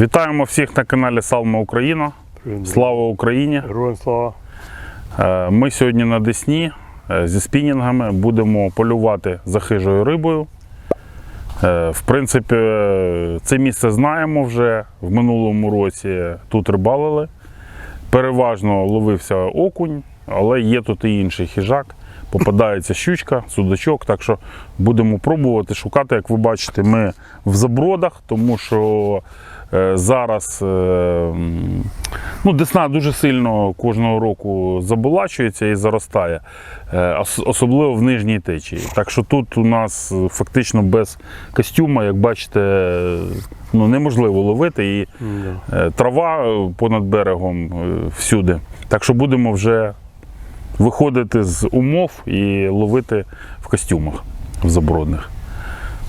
Вітаємо всіх на каналі Салма Україна. Слава Україні! Героям слава. Е, Ми сьогодні на Десні е, зі спінінгами будемо полювати за хижою рибою. Е, В принципі, це місце знаємо вже. В минулому році тут рибалили. Переважно ловився окунь, але є тут і інший хижак. Попадається щучка, судачок. Так що будемо пробувати шукати. Як ви бачите, ми в забродах, тому що зараз е, ну, Десна дуже сильно кожного року заболачується і заростає, е, особливо в нижній течії. Так що тут у нас е, фактично без костюма, як бачите, е, ну, неможливо ловити. І Е, Трава е, понад берегом е, всюди. Так що будемо вже виходити з умов і ловити в костюмах в забродних.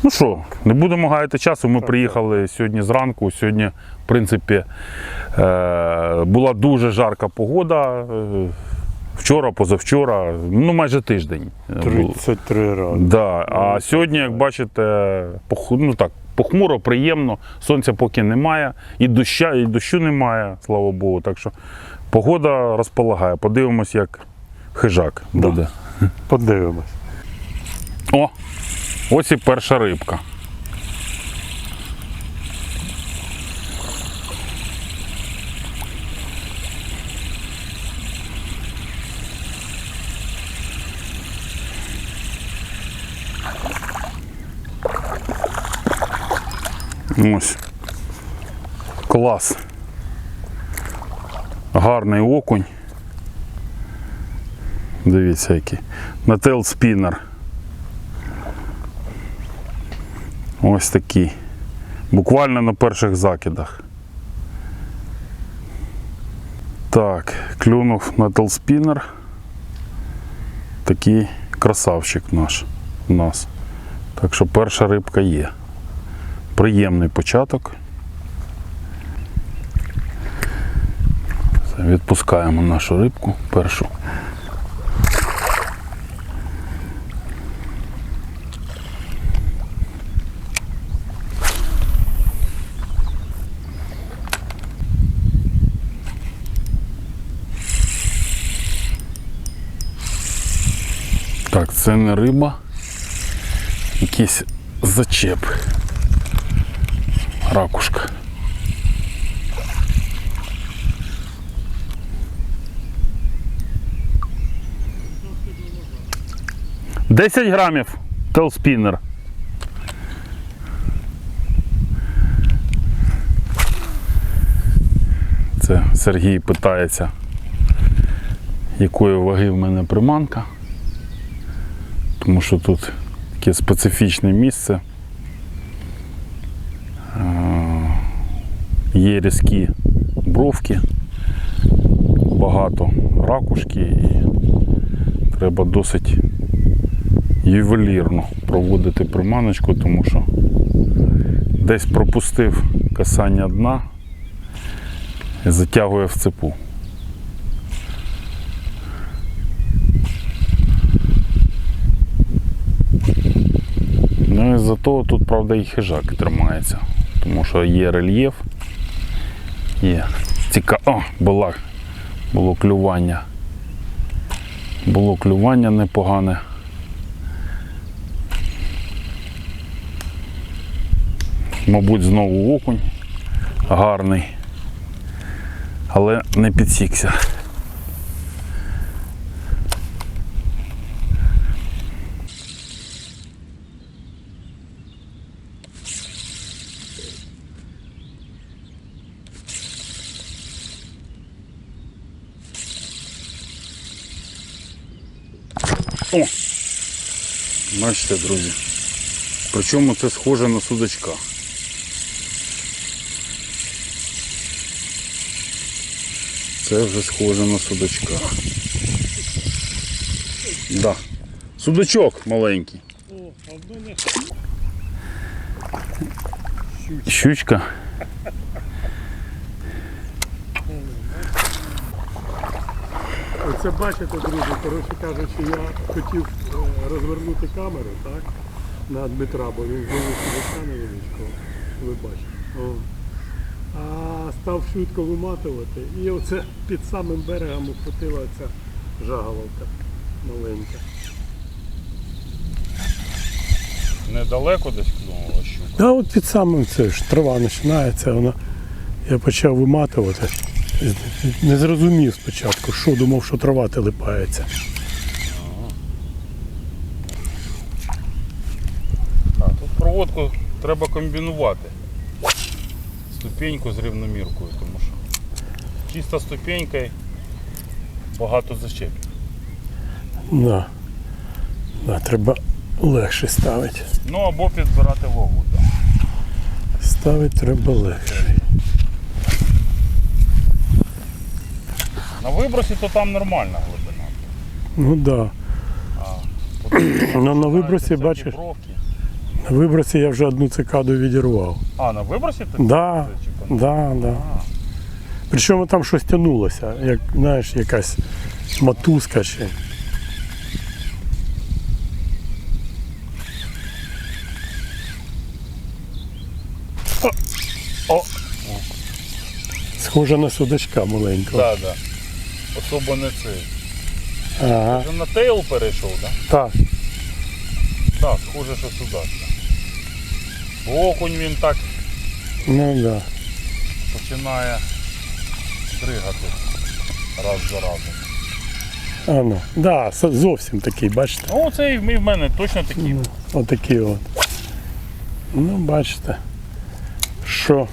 Ну що, не будемо гаяти часу. Ми приїхали сьогодні зранку. Сьогодні, в принципі, е, була дуже жарка погода. е, Вчора, позавчора, ну майже тиждень. е, було. 33 рази. Да. А сьогодні, як бачите, пох- ну так, похмуро, приємно, сонця поки немає, і доща, і дощу немає, слава Богу. Так що погода розполагає. Подивимось, як хижак Да. буде. Подивимось. О! Ось і перша рибка. Ось. Клас. Гарний окунь. Дивіться який. На спіннер. Ось такий. Буквально на перших закидах. Так, клюнув на телспінер. Такий красавчик наш у нас. Так що перша рибка є. Приємний початок. Відпускаємо нашу рибку першу. Так, це не риба. Якийсь зачеп. Ракушка. Десять грамів телспіннер. Це Сергій питається, якої ваги в мене приманка тому що тут таке специфічне місце. Є різкі бровки, багато ракушки і треба досить ювелірно проводити приманочку, тому що десь пропустив касання дна і затягує в цепу. Ну і зато тут, правда, і хижак тримається, тому що є рельєф, є ціка... О, була, було клювання. Було клювання непогане. Мабуть, знову окунь гарний, але не підсікся. Бачите, друзі. Причому це схоже на судачка. Це вже схоже на судачка. Да. Судачок маленький. Щучка. Оце бачите, друзі, коротше кажучи, я хотів е, розвернути камеру, так? На Дмитра, бо він знову сидить невеличкого. Ви бачите. О. а став швидко виматувати. І оце під самим берегом ухватила ця жаголовка маленька. Недалеко десь клюнула щука. А от під самим це ж трава починається, вона. Я почав виматувати. Не зрозумів спочатку, що думав, що трава телепається. Так, тут проводку треба комбінувати. Ступеньку з рівноміркою, тому що чиста ступенька багато зачепів. Да. Да, треба легше ставити. Ну або підбирати. Так. Ставити треба легше. На вибросі то там нормальна глибина. Ну так. Да. Ну на вибросі, бачиш, на вибросі я вже одну цикаду відірвав. А, на вибросі ти? Да, да, да. Причому там щось тягнулося, як знаєш, якась мотузка чи. О! О! Схоже на судачка маленького. да, да. Особо не цей. Ага. Вже на тейл перейшов, так? Так. Так, схоже, що сюди. Окунь він так Ну так. Да. починає дригати раз за разом. А ну. Да, со- зовсім такий, бачите? Ну, це і в і в мене точно такі. Отакі от. Ну, бачите, що,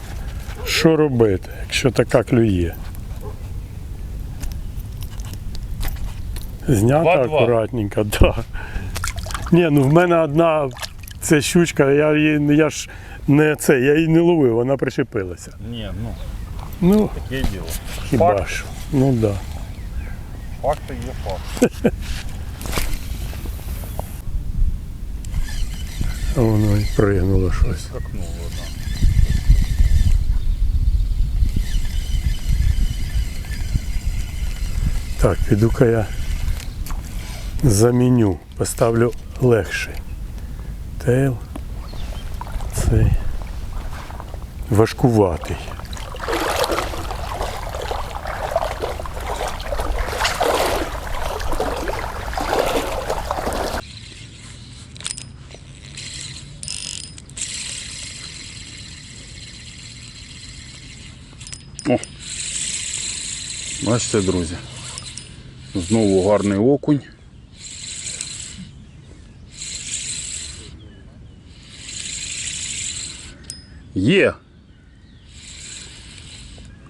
що робити, якщо така клює. Знята акуратненько, так. Да. Ні, ну в мене одна ця щучка, я її я ж не це, я її не ловив, вона причепилася. Ні, ну, Ну, таке діло. хіба Факт. що. Ну так. Да. Факти є факт. А Воно і пригнуло щось. Скакнуло, да. Так, піду-ка я заміню, поставлю легший. Тейл. Цей важкуватий. О! Бачите, друзі. Знову гарний окунь. Є.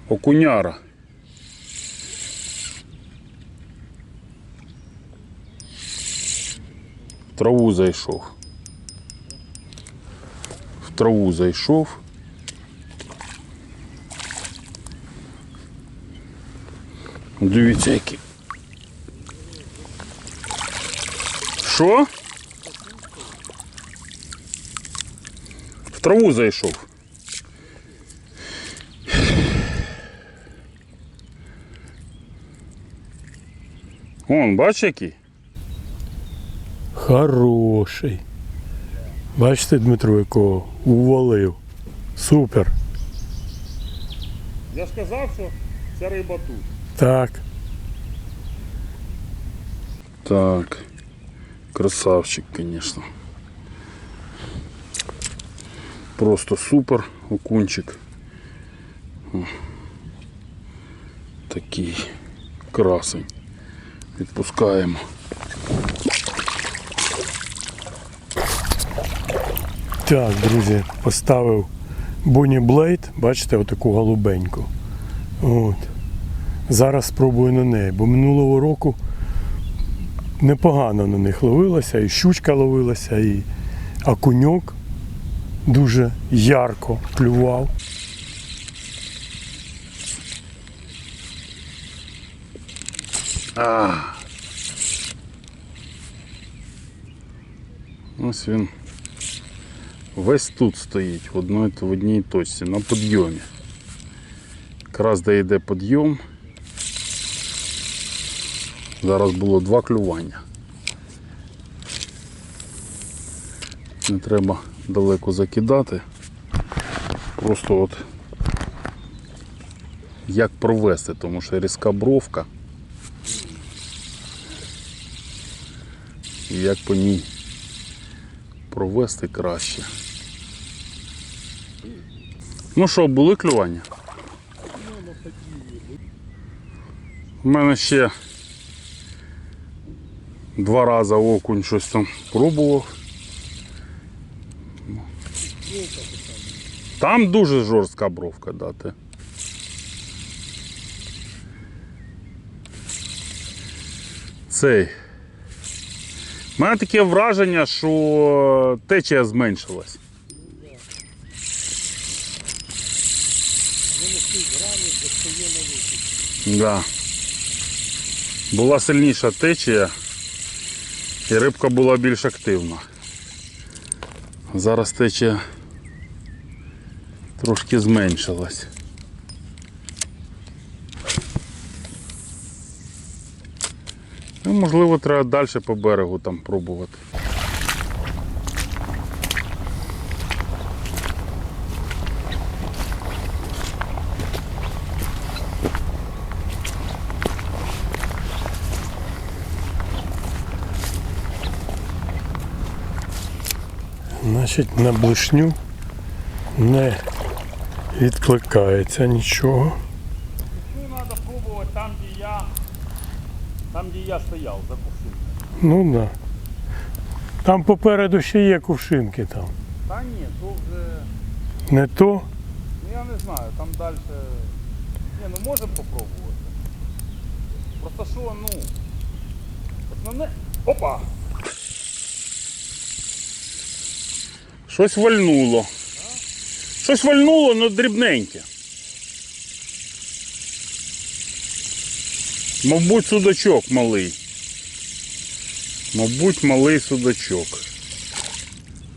Окуняра. В траву зайшов. В траву зайшов. Дивіться які. Що? В траву зайшов. Вон, бач який? Хороший. Бачите, Дмитро, якого увалив. Супер. Я ж казав, що ця риба тут. Так. Так. Красавчик, конечно. Просто супер окунчик. Такий красень. Відпускаємо. Так, друзі, поставив Bonnie Blade, бачите, отаку голубеньку. От. Зараз спробую на неї, бо минулого року непогано на них ловилося, і щучка ловилася, і окуньок дуже ярко клював. Ось він весь тут стоїть, в одній, в одній точці, на підйомі. Якраз де йде підйом. Зараз було два клювання. Не треба далеко закидати. Просто от як провести, тому що різка бровка. І як по ній провести краще. Ну що, були клювання? У мене ще два рази окунь щось там пробував. Там дуже жорстка бровка дати. Цей. У мене таке враження, що течія зменшилась. Да. Була сильніша течія і рибка була більш активна. Зараз течія трошки зменшилась. Ну, можливо, треба далі по берегу там пробувати. Значить, на блишню не відкликається нічого. Ну, треба пробувати там, де я, там, де я стояв, за кувшинком. Ну так. Да. Там попереду ще є кувшинки там. Та ні, то вже, Не то. ну я не знаю, там далі. Ні, ну можемо попробувати. Просто що, ну. Основне. Опа! Щось вальнуло. Щось вальнуло, але дрібненьке. Мабуть, судачок малий. Мабуть, малий судачок.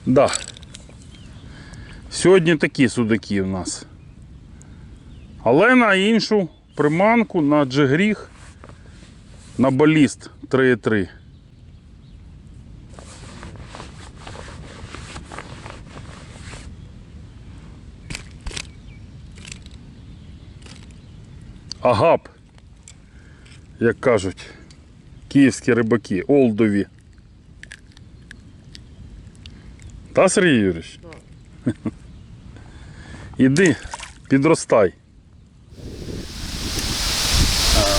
Да. Сьогодні такі судаки в нас. Але на іншу приманку на джигріг на баліст 3,3. Агап, як кажуть, київські рибаки, олдові. Та, Сергій Юрійович? Іди, підростай. Е,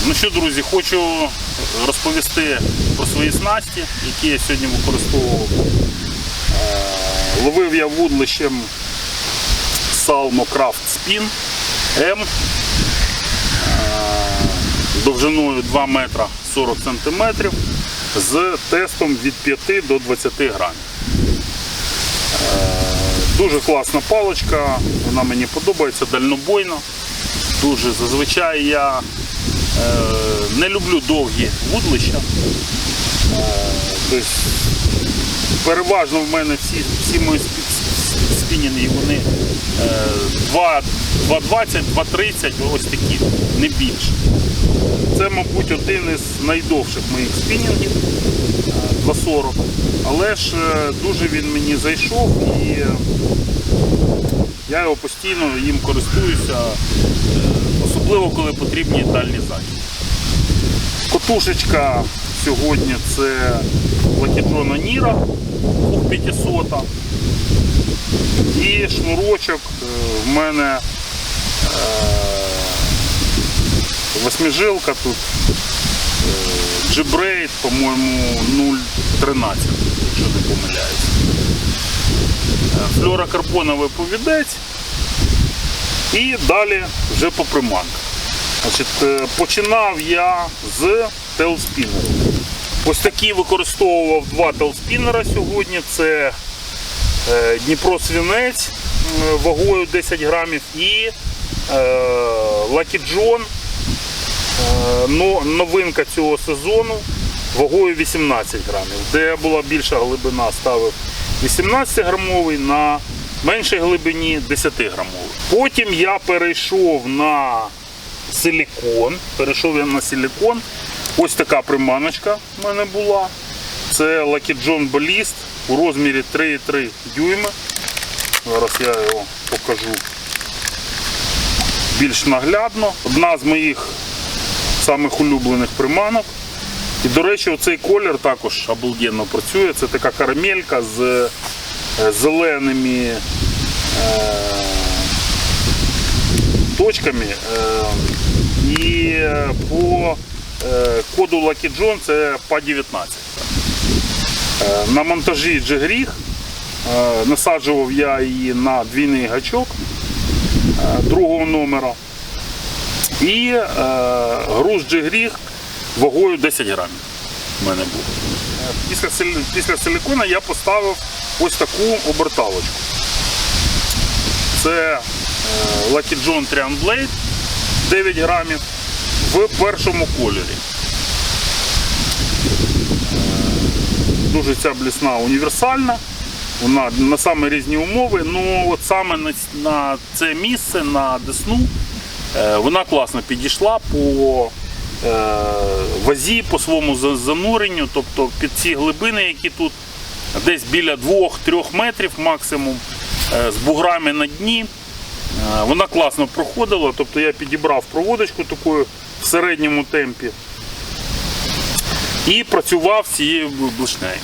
Ну що, друзі, хочу розповісти про свої снасті, які я сьогодні використовував. Е, Ловив я вудлищем Salmo Craft Spin M довжиною 2 метра 40 сантиметрів з тестом від 5 до 20 грамів. Дуже класна паличка, вона мені подобається, дальнобойна. Дуже зазвичай я е, не люблю довгі вудлища. Е, тобто, переважно в мене всі, всі мої спінінги вони е, 2, 2,20, 2,30, ось такі, не більше. Це, мабуть, один із найдовших моїх спінінгів. 2,40. Але ж е, дуже він мені зайшов і е, я його постійно їм користуюся, е, особливо коли потрібні дальні захід. Котушечка сьогодні це Лакіджона Ніра 2500. І шнурочок е, в мене е, восьмижилка тут Джибрейд, по-моєму, 0,13, якщо не помиляюсь. Е, Флюорокарбоновий повідець. І далі вже по приманках. Значить, починав я з телспінеру. Ось такі використовував два телспінера сьогодні. Це Дніпро Свінець е, вагою 10 грамів і е, Lucky John Е, но- новинка цього сезону вагою 18 грамів. Де була більша глибина, ставив 18 грамовий, на меншій глибині 10 грамовий. Потім я перейшов на силікон. Перейшов я на силікон. Ось така приманочка в мене була. Це Lucky John у розмірі 3,3 дюйми. Зараз я його покажу. більш наглядно. Одна з моїх самих улюблених приманок. І, до речі, оцей колір також обалденно працює. Це така карамелька з е, зеленими е, точками. Е, і по коду Lucky John це PA-19. Е, на монтажі Джигріг е, насаджував я її на двійний гачок е, другого номера. І е, груз Джигріг вагою 10 грамів в мене був. Е, Після, після силікона я поставив ось таку оберталочку. Це е, Lucky John Triumph Blade 9 грамів в першому кольорі. Дуже ця блісна універсальна. Вона на саме різні умови. Ну от саме на, на це місце, на Десну, е, вона класно підійшла по е, вазі, по своєму зануренню, тобто під ці глибини, які тут десь біля 2-3 метрів максимум, е, з буграми на дні. Е, Вона класно проходила, тобто я підібрав проводочку такою в середньому темпі і працював цією блишнею.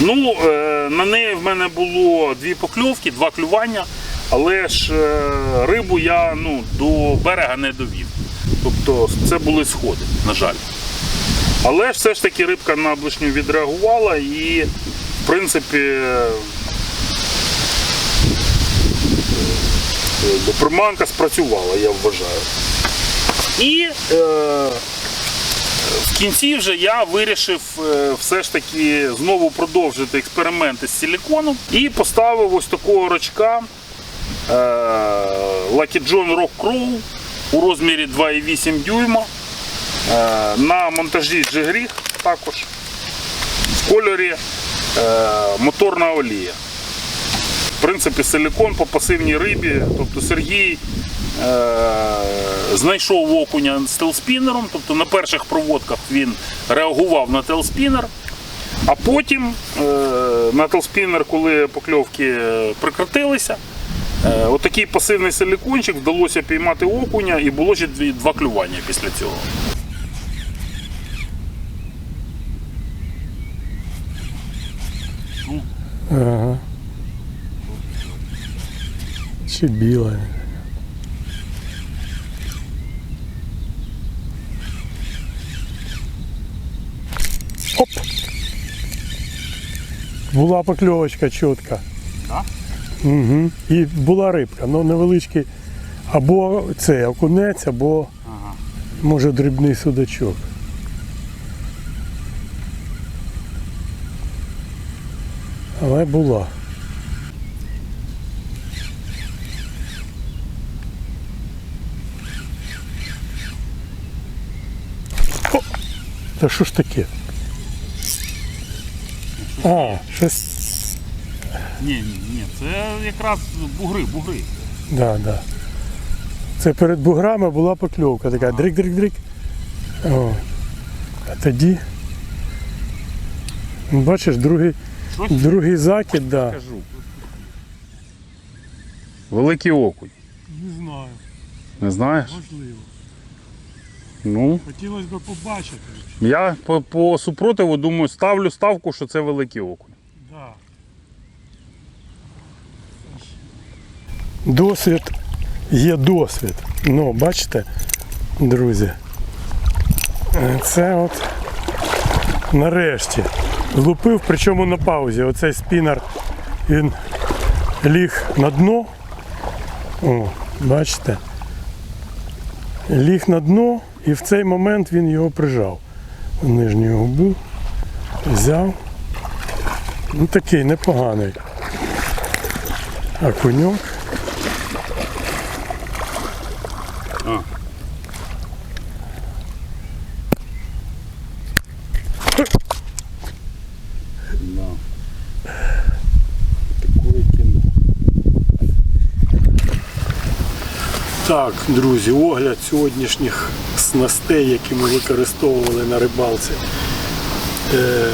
Ну, е, на неї в мене було дві покльовки, два клювання, але ж е, рибу я ну, до берега не довів. Тобто це були сходи, на жаль. Але все ж таки рибка на блишню відреагувала і, в принципі, е, приманка спрацювала, я вважаю. І в кінці вже я вирішив е, все ж таки знову продовжити експерименти з силіконом і поставив ось такого рочка е, Lucky John Rock Crow у розмірі 2,8 дюйма е, на монтажі G-Grig також в кольорі моторна олія. В принципі, силікон по пасивній рибі. Тобто Сергій знайшов окуня з телспінером, тобто на перших проводках він реагував на телспінер, а потім е, на телспінер, коли покльовки е, прекратилися, е, отакий пасивний силікончик вдалося піймати окуня і було ще два клювання після цього. Ага. Чи біла. Була покльовочка чітка. Да? Угу. І була рибка, ну невеличкий. Або цей окунець, або може дрібний судачок. Але була. О! Та що ж таке? А, щось. Ні, ні, ні, це якраз бугри, бугри. Да, да. Це перед буграми була покльовка така дрик-дрик-дрик. О. А тоді. ну, Бачиш, другий, Щось другий закид, да. кажу. Великий окунь. Не знаю, Не знаєш? можливо. Ну, Хотілося б побачити. я по, по супротиву думаю, ставлю ставку, що це великий окунь. Да. Досвід є досвід. Ну, бачите, друзі. Це от нарешті злупив, причому на паузі. Оцей спінер він ліг на дно. О, бачите? Ліг на дно і в цей момент він його прижав. Нижню губу. Взяв. Ну такий непоганий. Окуньок. Так, друзі, огляд сьогоднішніх снастей, які ми використовували на рибалці. Е,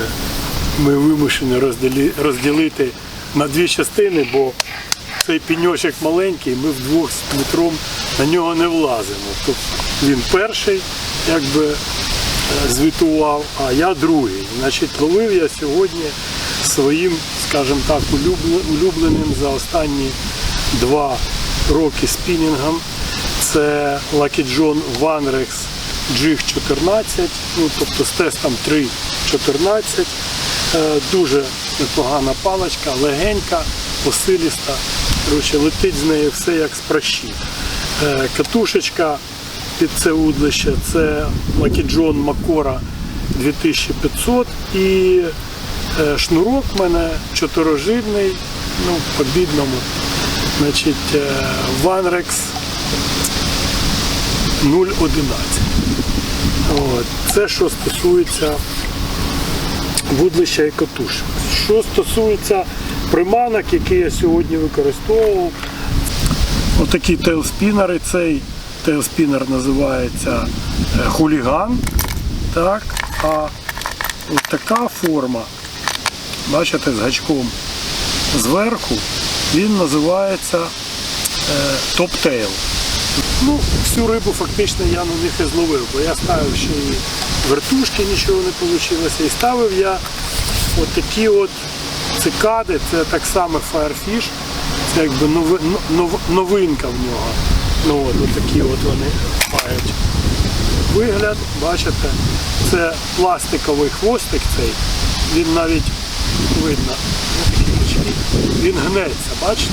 Ми вимушені розділити на дві частини, бо цей піньочок маленький, ми вдвох з Дмитром на нього не влазимо. Тобто він перший якби е, звітував, а я другий. Значить, ловив я сьогодні своїм, скажімо так, улюбленим за останні два роки спінінгом. Це Lucky John Vanrex Jig 14, ну, тобто з тестом 3.14. Е, Дуже непогана паличка, легенька, посиліста. Коротше, летить з неї все як з пращі. Е, Катушечка під це удлище це Lucky John Makora 2500 і е, шнурок в мене чотирожибний, ну, по бідному. Значить, Vanrex 0,11. От. Це що стосується вудлища і катушок. Що стосується приманок, які я сьогодні використовував, отакі тейлспінери. Цей тейлспінер називається е, хуліган. Так, а от така форма, бачите, з гачком зверху, він називається е, топ-тейл. Ну, всю рибу фактично я на них і зловив, бо я ставив ще і вертушки, нічого не вийшло. І ставив я от такі от цикади, це так само Firefish, це якби нови- нов- новинка в нього. Ну от, от такі от вони мають вигляд, бачите, це пластиковий хвостик цей, він навіть видно, він гнеться, бачите?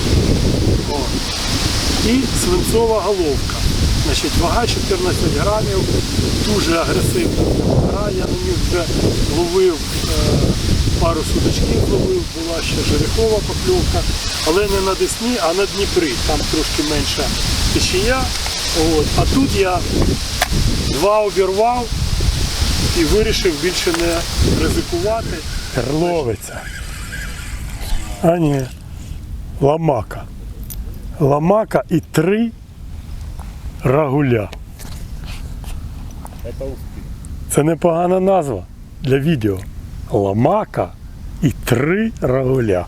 О і свинцова головка. Значить, вага 14 грамів, дуже агресивна гра. Я на них вже ловив е, пару судочків ловив, була ще жерехова покльовка, але не на Десні, а на Дніпрі. Там трошки менша течія. От. А тут я два обірвав і вирішив більше не ризикувати. Перловиця. А ні, ламака ламака і три рагуля. Це непогана назва для відео. Ламака і три рагуля.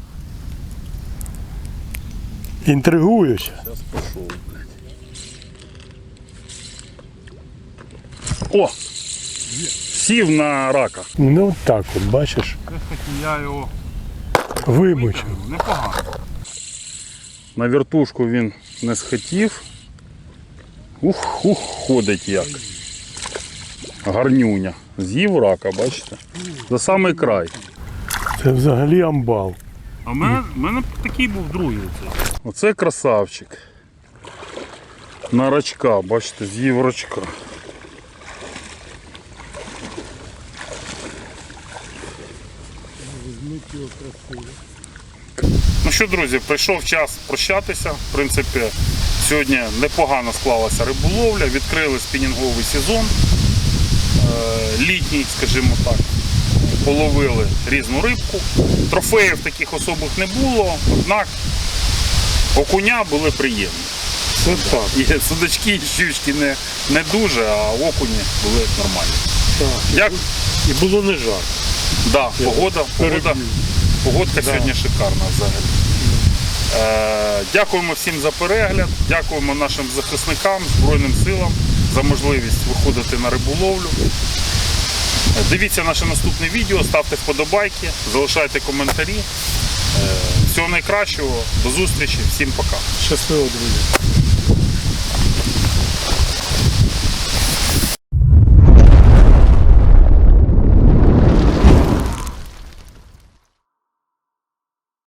Інтригуюче. О! Сів на рака. Ну от так от, бачиш, Я його вимучив. непогано. На вертушку він не схотів. Ух, ух, ходить як. Гарнюня. З'їв рака, бачите? За самий край. Це взагалі амбал. А в мене, в мене такий був другий. Оце. Оце красавчик. На рачка, бачите, з'їв рачка. Ну що, друзі, прийшов час прощатися. В принципі, сьогодні непогано склалася риболовля, відкрили спінінговий сезон. Е, Літній, скажімо так. Половили різну рибку. Трофеїв таких особих не було, однак окуня були приємні. Це так. І судачки, і щучки не, не дуже, а окуні були нормальні. так. Як І було не жарко. Да, погода, погода, погодка сьогодні шикарна взагалі. Е, дякуємо всім за перегляд, дякуємо нашим захисникам, Збройним силам за можливість виходити на риболовлю. Дивіться наше наступне відео, ставте вподобайки, залишайте коментарі. Е, всього найкращого, до зустрічі, всім пока. Щасливо, друзі.